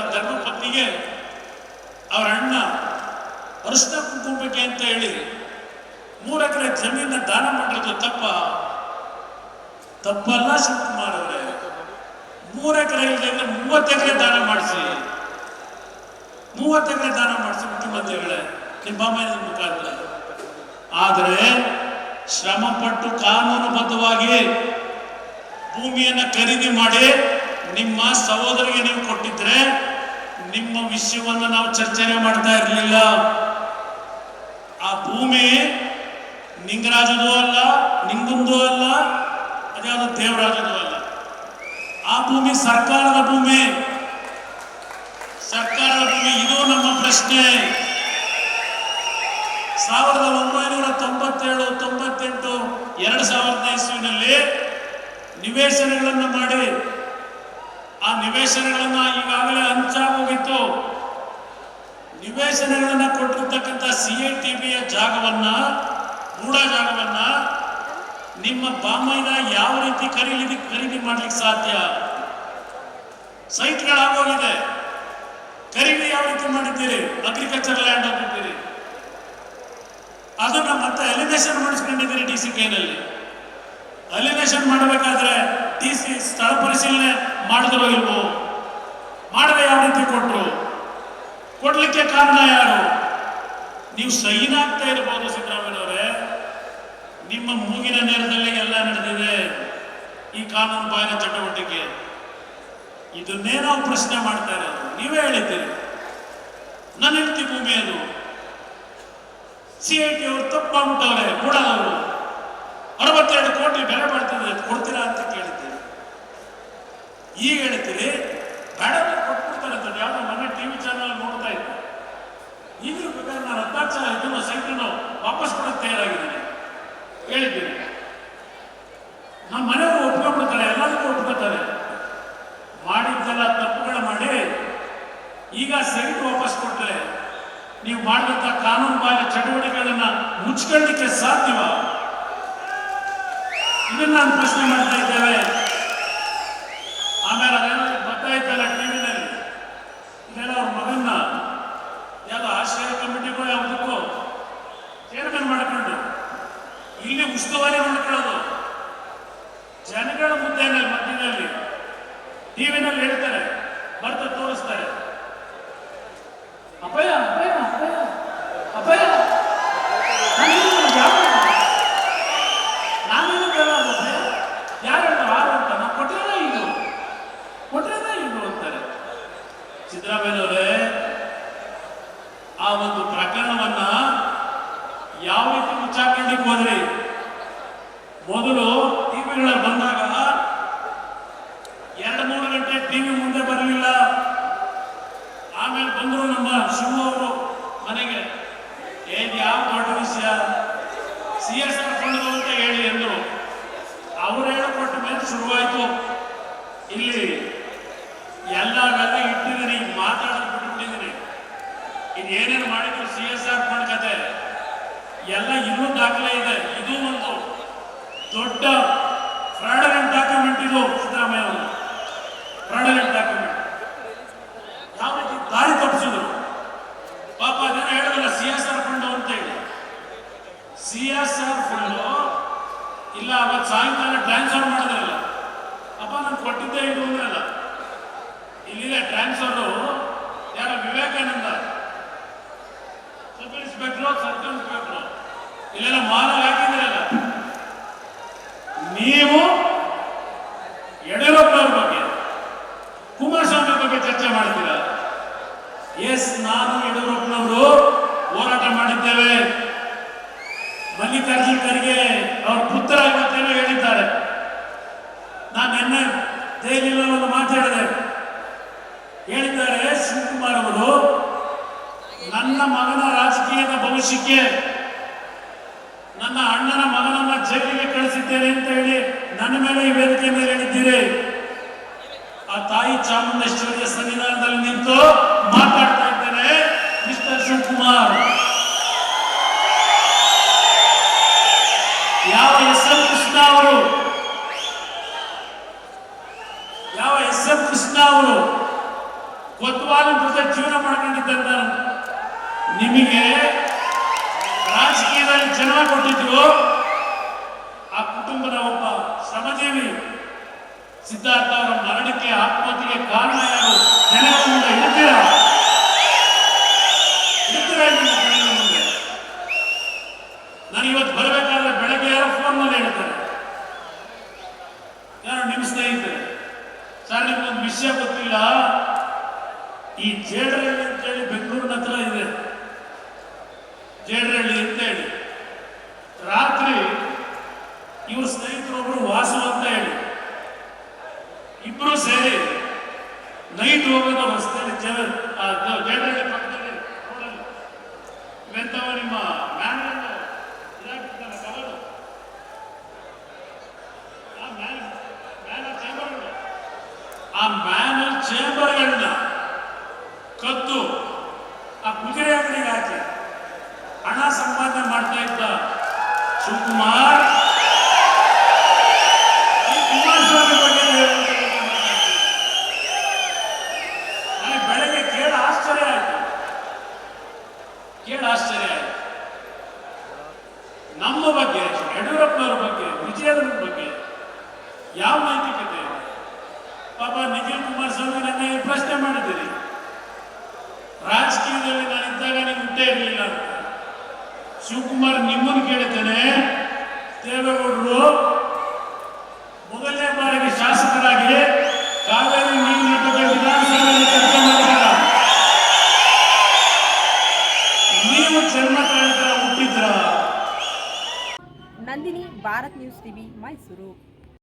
ಧರ್ಮಪತ್ನಿಗೆ ಅವರ ಅಣ್ಣ ಅರಿಶಿನ ಕುಂಕುಮಕ್ಕೆ ಅಂತ ಹೇಳಿ ಮೂರು ಎಕರೆ ಜಮೀನ ದಾನ ಮಾಡಿರೋದು ತಪ್ಪ. ತಪ್ಪಲ್ಲ ಶಿವಕುಮಾರ್ ಅವರೇ. ಮೂರು ಎಕರೆ ಇಲ್ಲದೆ ಮೂವತ್ತು ಎಕರೆ ದಾನ ಮಾಡಿಸಿ. ಮೂವತ್ತು ಎಕರೆ ದಾನ ಮಾಡಿಸಿ ಮುಖ್ಯಮಂತ್ರಿಗಳೇ. ನಿಮ್ಮ ಮುಖಾಂತರ. ಆದರೆ ಶ್ರಮಪಟ್ಟು ಕಾನೂನುಬದ್ಧವಾಗಿ ಭೂಮಿಯನ್ನು ಖರೀದಿ ಮಾಡಿ ನಿಮ್ಮ ಸಹೋದರಿಗೆ ನೀವು ಕೊಟ್ಟಿದ್ರೆ ನಿಮ್ಮ ವಿಷಯವನ್ನು ನಾವು ಚರ್ಚೆನೆ ಮಾಡ್ತಾ ಇರಲಿಲ್ಲ. ಆ ಭೂಮಿ ನಿಂಗರಾಜದು ಅಲ್ಲ, ನಿಂಗಂದೂ ಅಲ್ಲ, ಅದ್ಯಾವುದು ದೇವರಾಜದು ಅಲ್ಲ. ಆ ಭೂಮಿ ಸರ್ಕಾರದ ಭೂಮಿ. ಸರ್ಕಾರದ ಭೂಮಿ, ಇದು ನಮ್ಮ ಪ್ರಶ್ನೆ. ಸಾವಿರದ ಒಂಬೈನೂರ ತೊಂಬತ್ತೇಳು, ತೊಂಬತ್ತೆಂಟು, ಎರಡು ಸಾವಿರದ ಇಸ್ವಿನಲ್ಲಿ ನಿವೇಶನಗಳನ್ನು ಮಾಡಿ ನಿವೇಶನಗಳನ್ನ ಈಗಾಗಲೇ ಹಂಚಾಗೋಗಿತ್ತು ನಿವೇಶನಗಳನ್ನು ಕೊಟ್ಟಿರ್ತಕ್ಕಂಥ ಸಿ ಎ ಟಿ ಬಿಯ ಜಾಗವನ್ನ ಮೂಡ ಜಾಗವನ್ನ ನಿಮ್ಮ ಬಾಮೈನ ಯಾವ ರೀತಿ ಖರೀದಿ ಖರೀದಿ ಮಾಡ್ಲಿಕ್ಕೆ ಸಾಧ್ಯ? ಸೈಟ್ಗಳಾಗೋಗಿದೆ ಖರೀದಿ ಯಾವ ರೀತಿ ಮಾಡಿದ್ದೀರಿ? ಅಗ್ರಿಕಲ್ಚರ್ ಲ್ಯಾಂಡ್ ಆಗಿದ್ದೀರಿ ಅದನ್ನ ಮತ್ತೆ ಎಲಿವೇಶನ್ ಮಾಡಿಸ್ಕೊಂಡಿದ್ದೀರಿ ಡಿ ಸಿ ಕೆನಲ್ಲಿ ಅಲಿನೇಷನ್ ಮಾಡಬೇಕಾದ್ರೆ ಡಿ ಸಿ ಸ್ಥಳ ಪರಿಶೀಲನೆ ಮಾಡಿದ್ರು ಇಲ್ವೋ ಮಾಡದೆ ಯಾವ ರೀತಿ ಕೊಟ್ಟರು ಕೊಡ್ಲಿಕ್ಕೆ ಕಾರಣ ಯಾರು? ನೀವು ಸೈನ್ ಆಗ್ತಾ ಇರಬಹುದು ಸಿದ್ದರಾಮಯ್ಯವರೇ ನಿಮ್ಮ ಮೂಗಿನ ನೇರದಲ್ಲಿ ಎಲ್ಲ ನಡೆದಿದೆ. ಈ ಕಾನೂನು ಬಾಹಿರ ಚಟುವಟಿಕೆ. ಇದನ್ನೇ ನಾವು ಪ್ರಶ್ನೆ ಮಾಡ್ತಾ ಇರೋದು. ನೀವೇ ಹೇಳಿದ್ದೀರಿ. ನನ್ನ ಹೆಂಡತಿ ಭೂಮಿ ಅದು. ಸಿ ಐ ಟಿ ಅವರು ಉಂಟವ್ರೆ ಕೂಡ ಅವರು. ಅರವತ್ತೆರಡು ಕೋಟಿ ಬೆಲೆ ಬಾಳ್ತಿದೆ. ಕೊಡ್ತೀರಾ ಅಂತ ಕೇಳಿದ್ದೀರಿ ಈಗ ಹೇಳ್ತೀರಿ ಬೇಡವೇ ಕೊಟ್ಬಿಡ್ತಾರೆ ಅಂತ ಯಾವುದೋ ಮನೆ ಟಿವಿ ಚಾನಲ್ ನೋಡ್ತಾ ಇದ್ದೆ ಈಗಲೂ ಬೇಕಾದ್ರೆ ನಾನು ಹತ್ತಾರು ಇದನ್ನು ಸೈಟನ್ನು ವಾಪಸ್ ಕೊಡಕ್ಕೆ ತಯಾರಾಗಿದ್ದೀನಿ. ಹೇಳಿದ್ದೀನಿ ನಮ್ಮ ಮನೆಯವರು ಒಪ್ಕೊಂಡ್ಬಿಡ್ತಾರೆ, ಎಲ್ಲದಕ್ಕೂ ಒಪ್ಕೊತಾರೆ ಮಾಡಿದ್ದೆಲ್ಲ ತಪ್ಪುಗಳ ಮಾಡಿ ಈಗ ಸೈಟ್ ವಾಪಸ್ ಕೊಟ್ಟರೆ ನೀವು ಮಾಡಿದಂಥ ಕಾನೂನು ಬಾಹಿರ ಚಟುವಟಿಕೆಗಳನ್ನು ಮುಚ್ಕೊಳ್ಳಿಕ್ಕೆ ಸಾಧ್ಯವ? ಇದನ್ನು ನಾನು ಪ್ರಶ್ನೆ ಮಾಡ್ತಾ ಇದ್ದೇವೆ. ಇಲ್ಲಿ ಉಸ್ತುವಾರಿ ನೋಡ್ಕೊಳ್ಳೋದು ಜನಗಳ ಮುದ್ದೆನಲ್ಲಿ ಮಧ್ಯದಲ್ಲಿ ಟಿವಿನಲ್ಲಿ ಹೇಳ್ತಾರೆ ಬರ್ತ ತೋರಿಸ್ತಾರೆ. ಅಪಾಯ ಅಪ್ಪಯ್ಯ ಅಪ್ಪಯ್ಯ ಅಪ್ಪಯ್ಯ ನಾನೇನು ಯಾವ ನಾನೇನು ಬೇಡ ಅಪ್ಪಯ್ಯ ಯಾರು ಹೇಳ್ತಾರೆ ಆರು ಅಂತ ನಾವು ಕೊಟ್ಟಿರೋದೇ ಇದು ಕೊಟ್ಟಿರೋದೇ ಇದು ಅಂತಾರೆ ಸಿದ್ದರಾಮಯ್ಯನವರೇ ಆ ಒಂದು ಪ್ರಕರಣವನ್ನ ಯಾವ ರೀತಿ ಮುಚ್ಚಾಕೊಳ್ಳಿಕ್ಕೆ ಹೋದ್ರಿ ಮೊದಲು ಟಿವಿಗಳ ಬಂದಾಗ ಎರಡು ಮೂರು ಗಂಟೆ ಟಿವಿ ಮುಂದೆ ಬರಲಿಲ್ಲ ಆಮೇಲೆ ಬಂದರು ನಮ್ಮ ಶಿವ ಅವರು ಮನೆಗೆ ಏನ್ ಯಾವ ದೊಡ್ಡ ವಿಷಯ ಸಿ ಎಸ್ ಆರ್ ಫಂಡ್ ಅಂತ ಹೇಳಿ ಎಂದರು ಅವ್ರು ಹೇಳಿಕೊಟ್ಟ ಮೇಲೆ ಶುರುವಾಯಿತು ಇಲ್ಲಿ ಎಲ್ಲವೆಲ್ಲ ಇಟ್ಟಿದ್ದೀನಿ ಈಗ ಮಾತಾಡೋದು ಬಿಟ್ಬಿಟ್ಟಿದ್ದೀನಿ ಇದು ಏನೇನು ಮಾಡಿದ್ರು ಸಿ ಎಸ್ ಆರ್ ಫಂಡ್ ಕತೆ, ಎಲ್ಲ ಇನ್ನೂ ದಾಖಲೆ ಇದೆ. ಇದು ಒಂದು ದೊಡ್ಡ ಫ್ರಾಡಲೆಂಟ್ ಡಾಕ್ಯುಮೆಂಟ್ ಇದು, ಸಿದ್ದರಾಮಯ್ಯ ಫ್ರಾಡಲೆಂಟ್ ಡಾಕ್ಯುಮೆಂಟ್. ಯಾವ ರೀತಿ ದಾರಿ ತಪ್ಪಿಸಿದ್ರು? ಪಾಪ ಅದನ್ನ ಹೇಳಿದ್ರಲ್ಲ ಸಿ ಎಸ್ ಆರ್ ಫಂಡ್ ಅಂತ ಹೇಳಿ ಸಿ ಎಸ್ ಆರ್ ಫಂಡ್ ಇಲ್ಲ, ಅವತ್ತು ಸಾಯಂಕಾಲ ಟ್ರಾನ್ಸ್ಫರ್ ಮಾಡಿದ್ರಲ್ಲ. ಅಪ್ಪ, ನಾನು ಕೊಟ್ಟಿದ್ದೆ ಇದು ಅಂದ್ರಲ್ಲ ಇಲ್ಲಿದೆ ಟ್ರಾನ್ಸ್ಫರ್ ಯಾರ ವಿವೇಕಾನಂದ. ಸಬ್ ಸತ್ಕರಿಸ್ಬೇಕು ಇನ್ಸ್ಪೆಕ್ಟ್ರು ಇಲ್ಲೆಲ್ಲ ಮಾಲ ಹಾಕಿದ್ರಲ್ಲ ನೀವು ಯಡಿಯೂರಪ್ಪನವ್ರ ಬಗ್ಗೆ, ಕುಮಾರಸ್ವಾಮಿ ಬಗ್ಗೆ ಚರ್ಚೆ ಮಾಡ್ತೀರಾ? ಎಸ್ ನಾನು ಯಡಿಯೂರಪ್ಪನವರು ಹೋರಾಟ ಮಾಡಿದ್ದೇವೆ. ಮಲ್ಲಿಕಾರ್ಜುನ್ ಖರ್ಗೆ ಅವ್ರ ಪುತ್ರ ಇವತ್ತೇನೋ ಹೇಳಿದ್ದಾರೆ. ನಾನು ನಿನ್ನೆ ದೆಹಲಿಯಲ್ಲಿ ಮಾತಾಡಿದೆ. ಹೇಳಿದ್ದಾರೆ ಶಿವಕುಮಾರ್ ಅವರು ನನ್ನ ಮಗನ ರಾಜಕೀಯದ ಭವಿಷ್ಯಕ್ಕೆ ನನ್ನ ಅಣ್ಣನ ಮಗನನ್ನ ಜೈಲಿಗೆ ಕಳಿಸಿದ್ದೇನೆ ಅಂತ ಹೇಳಿ ನನ್ನ ಮೇಲೆ ಈ ವೇದಿಕೆ ಮೇಲೆ ಹೇಳಿದ್ದೀರಿ. ಆ ತಾಯಿ ಚಾಮುಂಡೇಶ್ವರಿಯ ಸನ್ನಿಧಾನದಲ್ಲಿ ನಿಂತು ಮಾತಾಡ್ತಾ ಇದ್ದೇನೆ, ಮಿಸ್ಟರ್ ಶಿವಕುಮಾರ್. ಯಾವ ಎಸ್ ಎಂ ಕೃಷ್ಣ ಅವರು? ಯಾವ ಎಸ್ ಎಂ ಕೃಷ್ಣ ಅವರು? ಕೊತ್ವಾಲಿನ ಜೊತೆ ಜೀವನ ಮಾಡ್ಕೊಂಡಿದ್ದಂತ ನಿಮಗೆ ರಾಜಕೀಯದಲ್ಲಿ ಜನ ಕೊಟ್ಟಿದ್ರು, ಆ ಕುಟುಂಬದ ಒಬ್ಬ ಶ್ರಮಜೀವಿ ಸಿದ್ಧಾರ್ಥ ಅವರ ಮರಣಕ್ಕೆ ಆತ್ಮಹತ್ಯೆಗೆ ಕಾರಣ ಯಾರು? ಜನಗಳ ಮುಂದೆ ಇಡ್ತೀರಾ ಇಡ್ತೀರಾ ಇದನ್ನ ಜನಗಳ ಮುಂದೆ. ನಾನು ಇವತ್ತು ಬರಬೇಕಾದ್ರೆ ಬೆಳಗ್ಗೆ ಯಾರೋ ಫೋನ್ ಮೇಲೆ ಹೇಳ್ತಾರೆ. ಯಾರು ನಿಮ್ಮ ಸ್ನೇಹಿತರೆ. ಸರ್, ನಿಮ್ಗೊಂದು ವಿಷಯ ಗೊತ್ತಿಲ್ಲ. ಈ ಜೇಡರಲ್ಲಿ ಅಂತೇಳಿ ಬೆಂಗಳೂರಿನ ಹತ್ರ ಇದೆ. ಜೇಡರಳ್ಳಿ ಅಂತೇಳಿ ರಾತ್ರಿ ಇವ್ರ ಸ್ನೇಹಿತರೊಬ್ಬರು ವಾಸು ಅಂತ ಹೇಳಿ ಇಬ್ಬರು ಸೇರಿ ನೈಟ್ ಹೋಗೋದು ರಸ್ತೆಯಲ್ಲಿ ಜನ ಜೇಡರಳ್ಳಿ ಪಕ್ಕದಲ್ಲಿ ಇವೆಂತವ ನಿಮ್ಮ ಶಿವಕುಮಾರ್ ಕುಮಾರಸ್ವಾಮಿ ಬಗ್ಗೆ. ನನಗೆ ಬೆಳಗ್ಗೆ ಕೇಳ ಆಶ್ಚರ್ಯ ಆಯ್ತು. ಕೇಳ ಆಶ್ಚರ್ಯ ಆಯ್ತು. ನಮ್ಮ ಬಗ್ಗೆ, ಯಡಿಯೂರಪ್ಪನವ್ರ ಬಗ್ಗೆ ವಿಜಯೇಂದ್ರ ಬಗ್ಗೆ ಯಾವ ನೈತಿಕತೆ ಇದೆ? ಪಾಪ ನಿಖಿಲ್ ಕುಮಾರಸ್ವಾಮಿ ನನ್ನ ಪ್ರಶ್ನೆ ಮಾಡಿದ್ದೀರಿ. ರಾಜಕೀಯದಲ್ಲಿ ನಾನು ಇದ್ದಾಗ ನಿಮ್ಗೆ ಇರಲಿಲ್ಲ ಅಂತ. ಶಿವಕುಮಾರ್ ನಿಮ್ಮನ್ನು ಕೇಳುತ್ತೇನೆ ದೇವೇಗೌಡರು, ಮೊದಲನೇ ಬಾರಿಗೆ ಶಾಸಕರಾಗಿ ಕಾವೇರಿ ನೀರಿನ ವಿಧಾನಸಭೆಯಲ್ಲಿ ಕೆಲಸ ಮಾಡಿದಾಗ ನೀವು ಜನ್ಮ ತಾಳಿದ್ರ ಹುಟ್ಟಿದ್ರ? Nandini, Bharat news TV, Mysuru.